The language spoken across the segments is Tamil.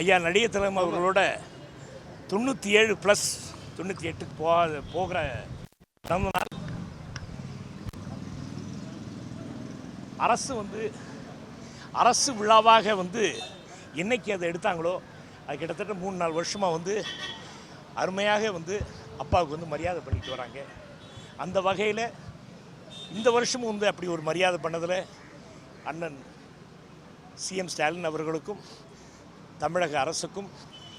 ஐயா நடிகத்திலம் அவர்களோட தொண்ணூற்றி ஏழு ப்ளஸ் தொண்ணூற்றி எட்டுக்கு போ போகிற பிறந்த நாள். அரசு வந்து அரசு விழாவாக வந்து என்னைக்கு அதை எடுத்தாங்களோ அது கிட்டத்தட்ட மூணு நாலு வருஷமாக வந்து அருமையாக வந்து அப்பாவுக்கு வந்து மரியாதை பண்ணிட்டு வராங்க. அந்த வகையில் இந்த வருஷமும் வந்து அப்படி ஒரு மரியாதை பண்ணதில் அண்ணன் சிஎம் ஸ்டாலின் அவர்களுக்கும் தமிழக அரசுக்கும்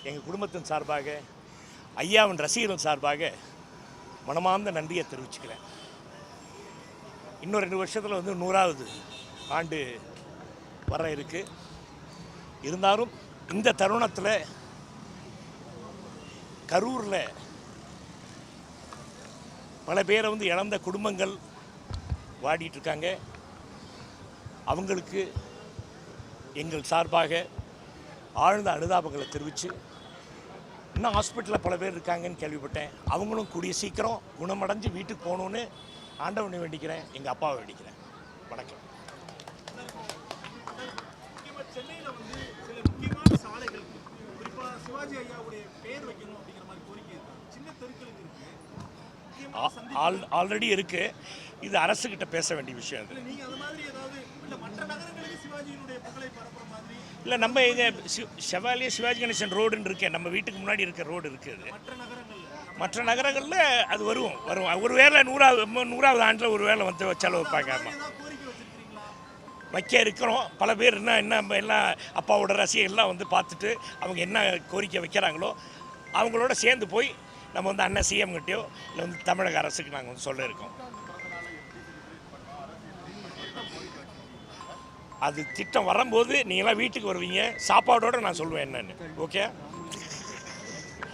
எங்கள் குடும்பத்தின் சார்பாக ஐயாவின் ரசிகர்கள் சார்பாக மனமார்ந்த நன்றியை தெரிவிச்சுக்கிறேன். இன்னும் ரெண்டு வருஷத்தில் வந்து நூறாவது ஆண்டு வர இருக்குது இருந்தாலும் இந்த தருணத்தில் கரூரில் பல பேரை வந்து இழந்த குடும்பங்கள் வாடிட்டுருக்காங்க அவங்களுக்கு எங்கள் சார்பாக ஆழ்ந்த அனுதாபங்களை தெரிவித்து இன்னும் ஹாஸ்பிட்டலில் பல பேர் இருக்காங்கன்னு கேள்விப்பட்டேன். அவங்களும் கூடிய சீக்கிரம் குணமடைஞ்சு வீட்டுக்கு போகணுன்னு ஆண்டவனை வேண்டிக்கிறேன். எங்கள் அப்பாவை வேண்டிக்கிறேன். வணக்கம். ஆல்ரெடி இருக்குது இது அரசுக்கிட்ட பேச வேண்டிய விஷயம் அது. இல்ல, நம்ம எங்க சி செவாலிய சிவாஜி கணேசன் ரோடுன்னு இருக்கேன் நம்ம வீட்டுக்கு முன்னாடி இருக்க ரோடு இருக்குது மற்ற நகரங்கள்ல? அது வரும் வரும் ஒரு வேளை நூறாவது நூறாவது ஆண்டில் ஒரு வேளை வந்து வைப்பாங்க ஆமாம் கோரிக்கை வச்சிருக்கீங்களா வைக்க இருக்கிறோம். பல பேர் என்ன என்ன நம்ம எல்லாம் அப்பாவோட ரசிகர்லாம் வந்து பார்த்துட்டு அவங்க என்ன கோரிக்கை வைக்கிறாங்களோ அவங்களோட சேர்ந்து போய் நம்ம வந்து அண்ணன் சிஎம் கிட்டயோ இல்லை வந்து தமிழக அரசுக்கு நாங்கள் வந்து சொல்ல இருக்கோம். அது திட்டம் வரும்போது நீங்களாம் வீட்டுக்கு வருவீங்க. சாப்பாடோடு நான் சொல்லுவேன் என்னன்னு. ஓகே